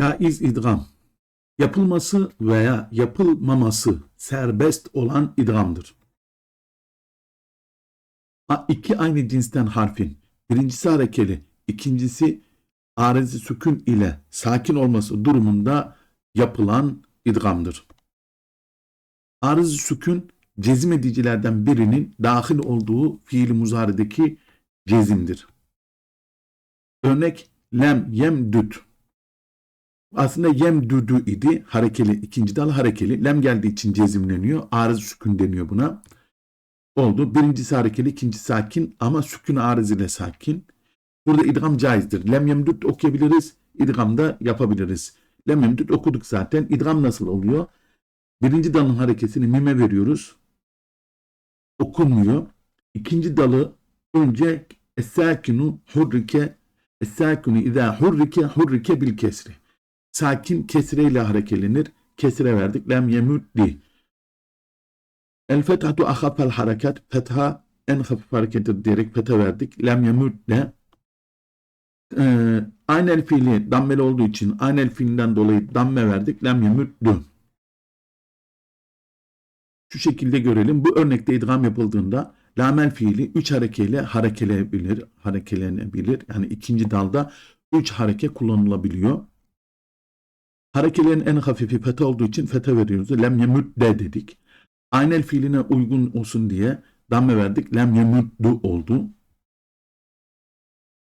Caiz idgam. Yapılması veya yapılmaması serbest olan idgamdır. İki aynı cinsten harfin birincisi harekeli, ikincisi arezi sükun ile sakin olması durumunda yapılan idgamdır. Arız sükun cezim edicilerden birinin dahil olduğu fiil muzarideki cezimdir. Örnek lem yemdüt. Aslında yemdüdü idi. Harekeli. ikinci dal harekeli. Lem geldiği için cezimleniyor. Arız sükun deniyor buna. Oldu. Birincisi harekeli, ikincisi sakin ama sükun arız ile sakin. Burada idgam caizdir. Lem yemdüt okuyabiliriz. İdgam da yapabiliriz. Lem yemdüt okuduk zaten. İdgam nasıl oluyor? Birinci dalın hareketini mime veriyoruz. Okunmuyor. İkinci dalı önce es-sakinu hurrike es-sakinu izâ hurrike hurrike bil kesri. Sakin kesreyle harekelenir. Kesre verdik. Lem yemuddi. El fethatu ahafel harekat. Fetha en hafif harekettir diyerek fetha verdik. Lem yemudde. Ee, aynel fiili dammeli olduğu için aynel fiilinden dolayı damme verdik. Lem yemuddu. Şu şekilde görelim. Bu örnekte idgam yapıldığında lamel fiili 3 harekeyle harekelenebilir, harekelenebilir. Yani ikinci dalda 3 hareke kullanılabiliyor. Harekelerin en hafifi fetha olduğu için fetha veriyoruz. Lem yemudde dedik. Aynel fiiline uygun olsun diye damme verdik. Lem yemuddu oldu.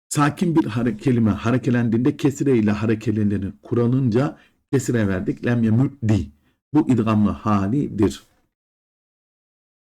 Sakin bir hare kelime harekelendiğinde kesire ile harekelenir. Kuralınca kesire verdik. Lem yemuddi. Bu idgamlı halidir.